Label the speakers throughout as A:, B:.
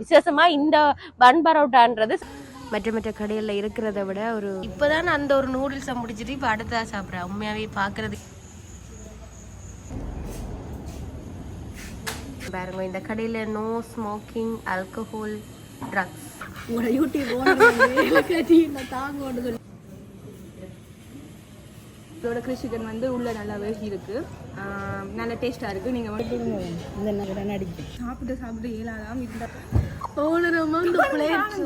A: விசேஷமா இந்த பன் பரோட்டான்றது. மற்ற மற்ற கடைகளில் இருக்கிறத விட ஒரு இப்போதான் அந்த ஒரு நூடுல்ஸை முடிச்சிட்டு இப்போ அடுத்ததா சாப்பிட்றேன் உண்மையாவே பார்க்கறது பாருங்க இந்த கடையில் நோ ஸ்மோக்கிங் ஆல்கஹால் ட்ரக்ஸ்
B: உங்களோட யூடியூப் தாங்க இதோட கிருஷிகன் வந்து உள்ள நல்லா வேகி இருக்கு ஆஹ் நல்ல டேஸ்டா இருக்கு. நீங்க வந்து
C: நடிக்கும்
B: சாப்பிட்டு சாப்பிட்டு இயலாதாம். இந்த
A: பிளேட்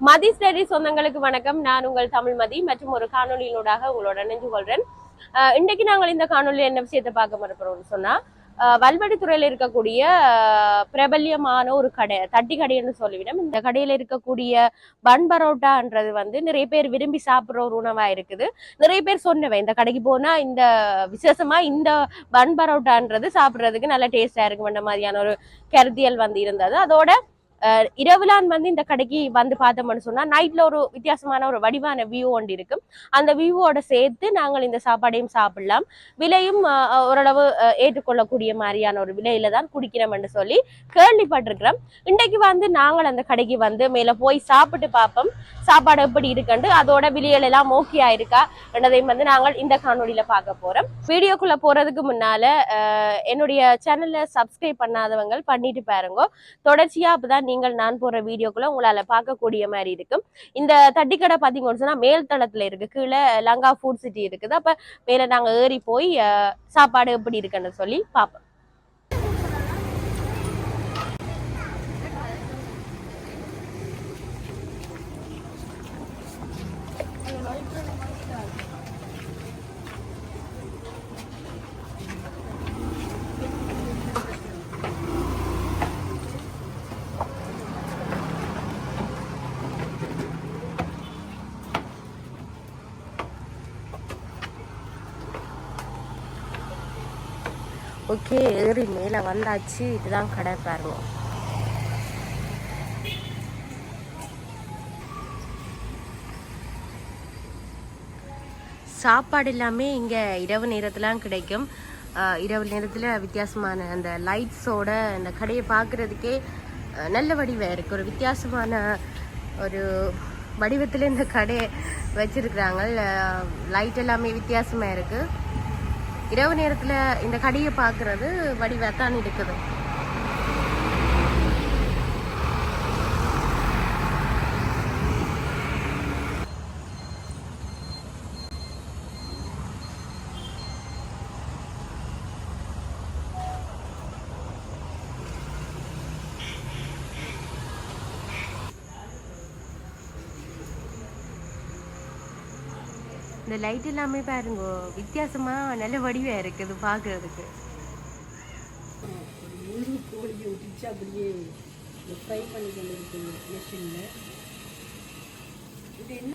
A: மதி ஸ்டடி சொந்தங்களுக்கு வணக்கம். நான் உங்கள் தமிழ் மதி மற்றும் ஒரு காணொலியினூடாக உங்களோட நினைஞ்சு கொள்றேன். அஹ் இன்றைக்கு நாங்கள் இந்த காணொலியில் என்ன விஷயத்தை பார்க்க மறுப்போம்னு சொன்னா வல்வடித்துறையில இருக்கக்கூடிய பிரபல்யமான ஒரு கடை தட்டி கடைன்னு சொல்லிவிடும். இந்த கடையில இருக்கக்கூடிய பன் பரோட்டான்றது வந்து நிறைய பேர் விரும்பி சாப்பிடுற ஒரு உணவா இருக்குது. நிறைய பேர் சொன்னவன் இந்த கடைக்கு போனா இந்த விசேஷமா இந்த பன் பரோட்டான்றது சாப்பிடுறதுக்கு நல்ல டேஸ்டா இருக்கும் அந்த மாதிரியான ஒரு கருத்தியல் வந்து இருந்தது. அதோட இரவுலான் வந்து இந்த கடைக்கு வந்து பார்த்தோம்னு சொன்னா நைட்ல ஒரு வித்தியாசமான ஒரு வடிவான வியூ ஒன்று இருக்கும் அந்த வியூவோட சேர்த்து நாங்கள் இந்த சாப்பாடையும் சாப்பிடலாம். விலையும் ஓரளவு ஏற்றுக்கொள்ளக்கூடிய மாதிரியான ஒரு விலையில தான் குடிக்கிறோம்னு சொல்லி கேள்விப்பட்டிருக்கிறோம். இன்றைக்கு வந்து நாங்கள் அந்த கடைக்கு வந்து மேல போய் சாப்பிட்டு பார்ப்போம். சாப்பாடு எப்படி இருக்குண்டு அதோட விலைகள் எல்லாம் ஓகே ஆயிருக்கா என்றதையும் வந்து நாங்கள் இந்த காணொளியில பார்க்க போறோம். வீடியோக்குள்ள போறதுக்கு முன்னால என்னுடைய சேனல்ல சப்ஸ்கிரைப் பண்ணாதவங்க பண்ணிட்டு பாருங்க. தொடர்ச்சியா அப்பதான் நீங்கள் நான் போடுற வீடியோக்குள்ள உங்களால பார்க்கக்கூடிய மாதிரி இருக்கும். இந்த தட்டிக்கடை பாத்தீங்கன்னு சொன்னா மேல்தளத்துல இருக்கு. கீழே லங்கா ஃபுட் சிட்டி இருக்குது. அப்ப மேல நாங்க ஏறி போய் அஹ், சாப்பாடு எப்படி இருக்குன்னு சொல்லி பார்ப்போம் ஓகே ஏறி மேலே வந்தாச்சு. இதுதான் கடை பாருங்க. சாப்பாடு எல்லாமே இங்கே இரவு நேரத்துலாம் கிடைக்கும். இரவு நேரத்தில் வித்தியாசமான அந்த லைட்ஸோட அந்த கடையை பார்க்கறதுக்கே நல்ல வடிவம் இருக்குது ஒரு வித்தியாசமான ஒரு வடிவத்தில் இந்த கடையை வச்சிருக்கிறாங்க. லைட் எல்லாமே வித்தியாசமாக இருக்கு. இரவு நேரத்துல இந்த கடையை பார்க்கறது வடிவத்தான் இருக்குது. இந்த லைட் எல்லாமே பாருங்க வித்தியாசமாக நல்ல வடிவாக இருக்குது பார்க்கிறதுக்கு
C: முழு கோழியை விட்டுச்சு அப்படியே ஃப்ரை பண்ணி கொண்டு இருக்கு மிஷினில் இது என்ன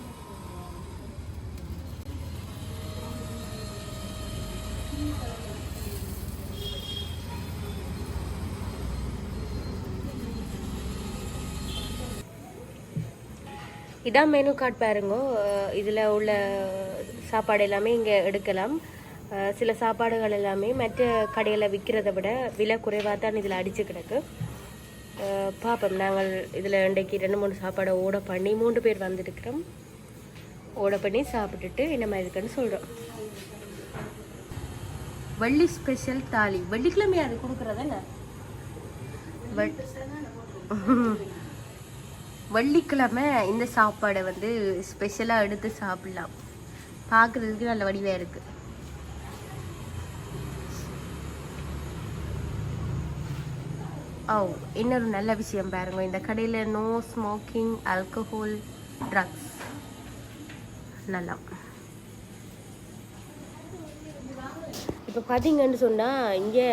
A: இதான் மெனு கார்டு பாருங்க. இதுல உள்ள சாப்பாடு எல்லாமே இங்க எடுக்கலாம். சில சாப்பாடுகள் எல்லாமே மற்ற கடையில் விற்கிறத விட விலை குறைவாக தான் இதில் அடிச்சு கிடக்கு. பார்ப்போம் நாங்கள் இதில் இன்றைக்கு ரெண்டு மூணு சாப்பாடை ஓட பண்ணி மூன்று பேர் வந்திருக்கிறோம். ஓட பண்ணி சாப்பிட்டுட்டு என்ன மாதிரி இருக்குன்னு சொல்கிறோம் வள்ளி ஸ்பெஷல் தாலி. வெள்ளிக்கிழமை அது கொடுக்குறதானே வெள்ளிக்கிழமை இந்த சாப்பாடை வந்து ஸ்பெஷலாக எடுத்து சாப்பிடலாம். பார்க்குறதுக்கு நல்ல வடிவாக இருக்கு. ஓ இன்னொரு நல்ல விஷயம் பாருங்க. இந்த கடையில் நோ ஸ்மோக்கிங் ஆல்கஹால் ட்ரக்ஸ் நல்லா இப்போ பார்த்தீங்கன்னு சொன்னால் இங்கே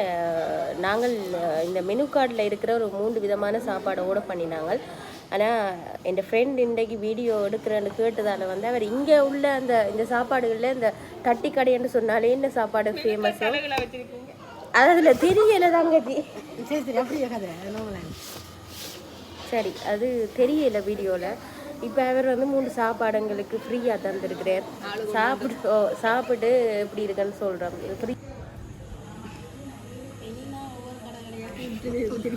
A: நாங்கள் இந்த மெனு கார்டில் இருக்கிற ஒரு மூன்று விதமான சாப்பாடோட பண்ணினாங்க. ஆனால் என் ஃப்ரெண்ட் இன்றைக்கு வீடியோ எடுக்கிறேன்னு கேட்டதால வந்து அவர் இங்கே உள்ள அந்த இந்த சாப்பாடுகளில் இந்த தட்டி கடைன்னு சொன்னாலே இந்த சாப்பாடு ஃபேமஸோ அது அதில் தெரியல தாங்கஜி
C: சரி
A: அது தெரியல வீடியோவில் இப்போ அவர் வந்து மூணு சாப்பாடுங்களுக்கு ஃப்ரீயாக தந்துருக்கிறார். சாப்பிட்டு ஓ, சாப்பிட்டு எப்படி இருக்குன்னு சொல்கிறோம் ஃப்ரீ
C: உங்களுக்கு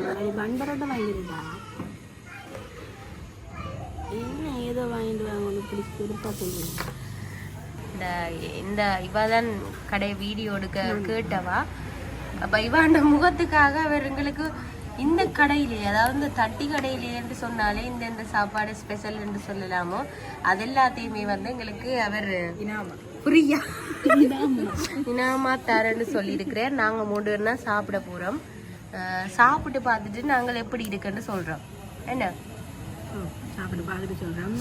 C: நான் வாங்கிருந்தா என்ன ஏதோ வாங்கிட்டு வாங்க பிடிச்சி கொடுப்பா சொல்லுங்க
A: இந்த இந்த இவ தான் கடை வீடியோ எடுக்க கேட்டவா? அப்ப இவாண்ட முகத்துக்காக அவர் எங்களுக்கு இந்த கடையிலே அதாவது இந்த தட்டி கடையிலே என்று சொன்னாலே இந்த இந்த சாப்பாடு ஸ்பெஷல் என்று சொல்லலாமோ? அது எல்லாத்தையுமே வந்து எங்களுக்கு அவர் புரியா. இனாமா தரேன்னு சொல்லியிருக்கிறார் நாங்க மூணு பேர் தான் சாப்பிட போறோம். அஹ் சாப்பிட்டு பார்த்துட்டு நாங்கள் எப்படி இருக்குன்னு சொல்றோம். என்ன?
C: சாப்பிட்டு பார்த்துட்டு சொல்கிறேன்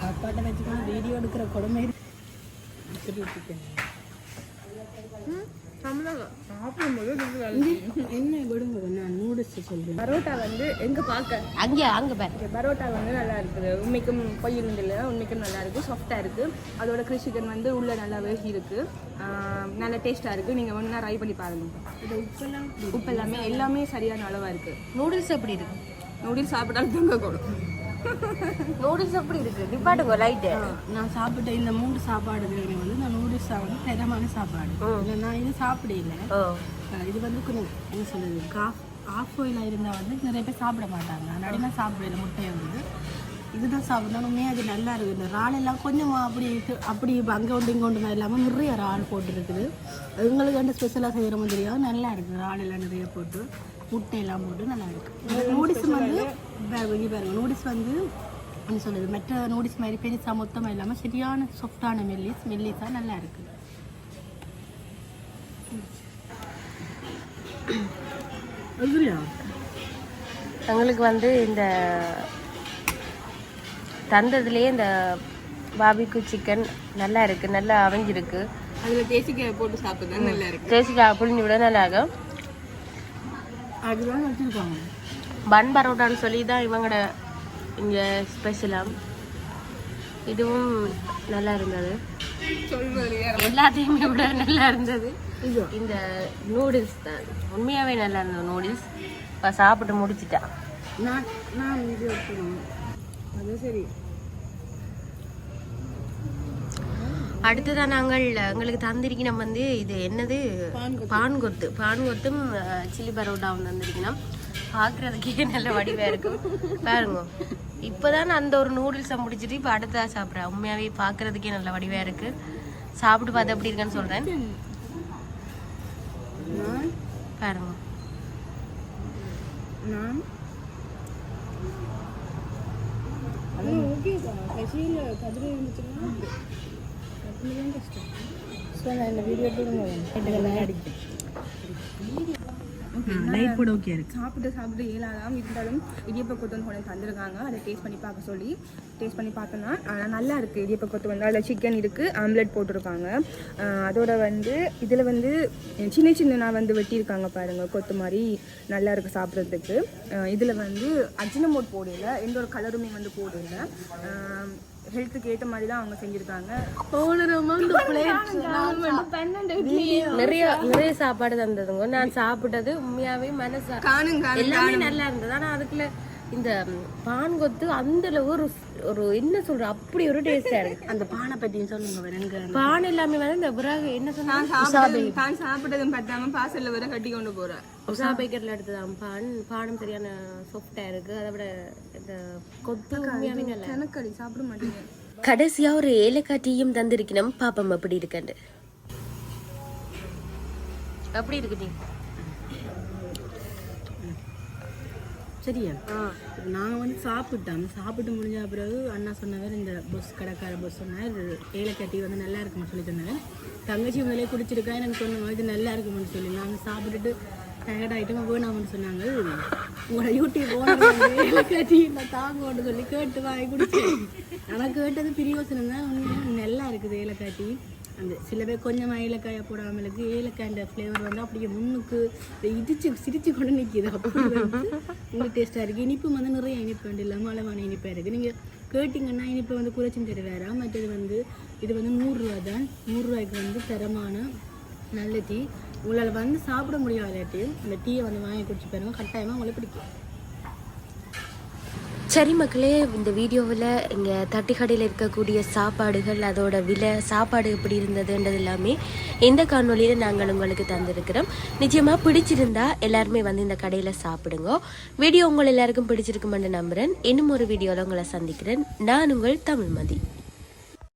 C: சாப்பாட்டை எடுக்கிற கொடுமை. என்ன விடுங்க நான் நூடுல்ஸ் சொல்றேன்.
B: பரோட்டா வந்து எங்க பார்க்க
A: அங்கே அங்க பாரு.
B: பரோட்டா வந்து நல்லா இருக்குது. உண்மைக்கும் பொய்யில் இல்லை உண்மைக்கும் நல்லா இருக்கு. அதோட கிறிஸ் சிக்கன் வந்து உள்ள நல்லா வேகி இருக்கு. நல்ல டேஸ்டா இருக்கு. நீங்க ட்ரை பண்ணி பாருங்க. உப்பு எல்லாமே எல்லாமே சரியான அளவா இருக்கு.
A: நூடுல்ஸ் எப்படி இருக்கு?
B: நூடுல்ஸ் சாப்பிட்டாலும் தங்க கூடும்
A: நூடுல்ஸ் எப்படி இருக்கு? நிப்பாட்டுங்க லைட்டு
C: நான் சாப்பிட்ட இந்த மூணு சாப்பாடு வந்து நான் நூடுல்ஸ் வந்து பிரதமான சாப்பாடு. இல்லை நான் இது சாப்பிடல.
A: ஓ
C: அஹ் இது வந்து கொஞ்சம் என்ன சொல்றது? காஃப் ஆஃப் ஆயிலாக இருந்தால் வந்து நிறைய பேர் சாப்பிட மாட்டாங்க. அதனால சாப்பிடல முட்டையை வந்து. இதுதான் சாப்பிடணுமே. அது நல்லா இருக்குது. இந்த இறால் எல்லாம் கொஞ்சம் அப்படி அப்படி அங்கே ஒன்று இங்கே ஒன்று இல்லாமல் நிறைய இறால் போட்டுருக்குது. உங்களுக்கு வந்து ஸ்பெஷலாக செய்கிறோமோ தெரியாது. நல்லா இருக்குது. இறால் எல்லாம் நிறைய போட்டு. முட்டை எல்லாம் போட்டு நல்லா இருக்குது நூடில்ஸ் வந்து பாருங்க, இங்க பாருங்க நூடில்ஸ் வந்து என்ன சொல்லுது மற்ற நூடில்ஸ் மாதிரி பெருசாக மொத்தமாக இல்லாமல் சரியான சாஃப்டான மெல்லிஸ் மெல்லிஸாக நல்லா இருக்குது
A: எங்களுக்கு வந்து இந்த தந்ததுலேயே இந்த பாபிக்கு சிக்கன் நல்லா இருக்கு நல்லா அவிஞ்சிருக்கு.
B: அதில் தேசிக்காய் போட்டு சாப்பிட்டு நல்லா இருக்கு.
A: தேசிக்காய் புளிஞ்சு விட நல்லா இருக்கும்
C: அதுதான் வச்சுருக்காங்க.
A: பன் பரோட்டான்னு சொல்லி தான் இவங்களோட இங்கே ஸ்பெஷலாக இதுவும் நல்லா இருந்தது. எல்லாத்தையுமே விட நல்லா இருந்தது. இந்த நூடுல்ஸ் தான். உண்மையாகவே நல்லா இருந்தது நூடுல்ஸ் இப்போ சாப்பிட்டு முடிச்சிட்டேன்.
C: நான் நான் இது அது சரி.
A: அடுத்ததான் நாங்கள் எங்களுக்கு தந்திருக்கணும் வந்து இது என்னது? பான் கொத்து பான் கொத்தும் சில்லி பரோட்டாவும் தந்திருக்கணும் பார்க்குறதுக்கே நல்ல வடிவாக இருக்கும் பாருங்க. இப்போதான் அந்த ஒரு நூடுல்ஸை முடிச்சிட்டு இப்போ அடுத்ததா சாப்பிட்றேன். உண்மையாகவே பார்க்குறதுக்கே நல்ல வடிவாக இருக்கு. சாப்பிட்டு பார்த்து எப்படி இருக்குன்னு சொல்கிறேன் பாருங்க.
C: நான்? ஓகேப்பா கசியில் கதிரை இருந்துச்சுன்னா இந்த வீடியோ எடுத்து அடிக்கிறேன் ஓகே இருக்கு
B: சாப்பிட்டு சாப்பிட்டு இயலாதான் இருந்தாலும் இடியப்ப கொத்து வந்து கொண்டு தந்திருக்காங்க. அதை டேஸ்ட் பண்ணி பார்க்க சொல்லி டேஸ்ட் பண்ணி பார்த்தோன்னா ஆனால் நல்லா இருக்குது இடியப்ப கொத்து வந்து அதில் சிக்கன் இருக்குது ஆம்லெட் போட்டிருக்காங்க. அதோட வந்து இதில் வந்து சின்ன சின்னனா வந்து வெட்டியிருக்காங்க பாருங்கள் கொத்து மாதிரி நல்லா இருக்குது சாப்பிட்றதுக்கு. இதில் வந்து அஜினமோட் போடல எந்த ஒரு கலருமே வந்து போடல. ஹெல்த்துக்கு ஏற்ற மாதிரி தான் அவங்க செஞ்சுருக்காங்க.
A: நிறைய நிறைய சாப்பாடு தந்ததுங்க. நான் சாப்பிட்டது உண்மையாகவே மனசா எல்லாமே நல்லா இருந்தது. ஆனா அதுக்குள்ள இந்த பான் கொத்து அந்த அளவு ஒரு ஒரு என்ன சொல்ற அப்படி ஒரு டேஸ்டா இருக்கு.
C: அந்த பானை பற்றியும் சொல்லுங்க
A: பான் எல்லாமே வந்து இந்த பிறகு என்ன சொன்னா
B: நான் சாப்பிட்டது தான் சாப்பிட்டதும் பத்தாம பார்சல்ல வர கட்டி கொண்டு போறேன்
A: உஷா பேக்கர்ல எடுத்ததான் பான். பானும் சரியான சாஃப்டா இருக்கு. அதை விட இந்த கொத்து உண்மையாவே நல்லா
B: கணக்கடி சாப்பிட மாட்டேங்க.
A: கடைசியா ஒரு ஏலக்காய் டீயும் தந்திருக்கணும். பாப்பம் அப்படி இருக்கண்டு. அப்படி இருக்கு டீ
C: சரியா? இப்போ நாங்கள் வந்து சாப்பிட்டோம் சாப்பிட்டு முடிஞ்ச பிறகு அண்ணா சொன்னவர் இந்த பஸ் கடைக்கார பஸ் சொன்னார் ஏலக்காய் டீ வந்து நல்லா இருக்குன்னு சொல்லி சொன்னார். தங்கச்சி முதலே குடிச்சிருக்கா எனக்கு சொன்னாங்க இது நல்லா இருக்கும்னு சொல்லி. நாங்கள் சாப்பிட்டுட்டு டயர்ட் ஆகிட்டோம் வேணாம்னு சொன்னாங்க. உங்களோட யூடியூப் ஓனர் ஏலக்காய் டீ நான் தாங்கன்னு சொல்லி கேட்டு வாங்கி குடிச்சேன் ஆனால் கேட்டது பிரியோசனம் தான். நல்லா இருக்குது ஏலக்காய் டீ அந்த சில பேர் கொஞ்சமாக ஏலக்காயை போடாமலுக்கு ஏலக்காய் ஃப்ளேவர் வந்து அப்படியே முன்னுக்கு இடிச்சு சிரிச்சு கொண்டு நிற்கிது அப்படி உங்களுக்கு டேஸ்ட்டாக இருக்குது இனிப்பு வந்து நிறைய இனிப்பு வந்து இல்லாமல் அளவான இனிப்பாக இருக்குது நீங்கள் கேட்டிங்கன்னா இனிப்பு வந்து குறைச்சும் தருவாரா. மற்றது வந்து இது வந்து நூறுரூவா தான். நூறுரூவாய்க்கு வந்து தரமான நல்ல டீ உங்களால் வந்து சாப்பிட முடியாத டீ அந்த டீயை வந்து வாங்கி குடிச்சு பாருங்கள் கட்டாயமாக உங்களுக்கு பிடிக்கும்.
A: சரி மக்களே இந்த வீடியோவில் இங்கே தட்டுக்கடையில் இருக்கக்கூடிய சாப்பாடுகள் அதோட விலை சாப்பாடு எப்படி இருந்ததுன்றது எல்லாமே இந்த காணொலியில் நாங்கள் உங்களுக்கு தந்திருக்கிறோம். நிச்சயமாக பிடிச்சிருந்தா எல்லாருமே வந்து இந்த கடையில் சாப்பிடுங்க. வீடியோ உங்கள் எல்லாருக்கும் பிடிச்சிருக்குமென்று நம்புகிறேன் இன்னும் ஒரு வீடியோவில் உங்களை சந்திக்கிறேன். நான் உங்கள் தமிழ்மதி.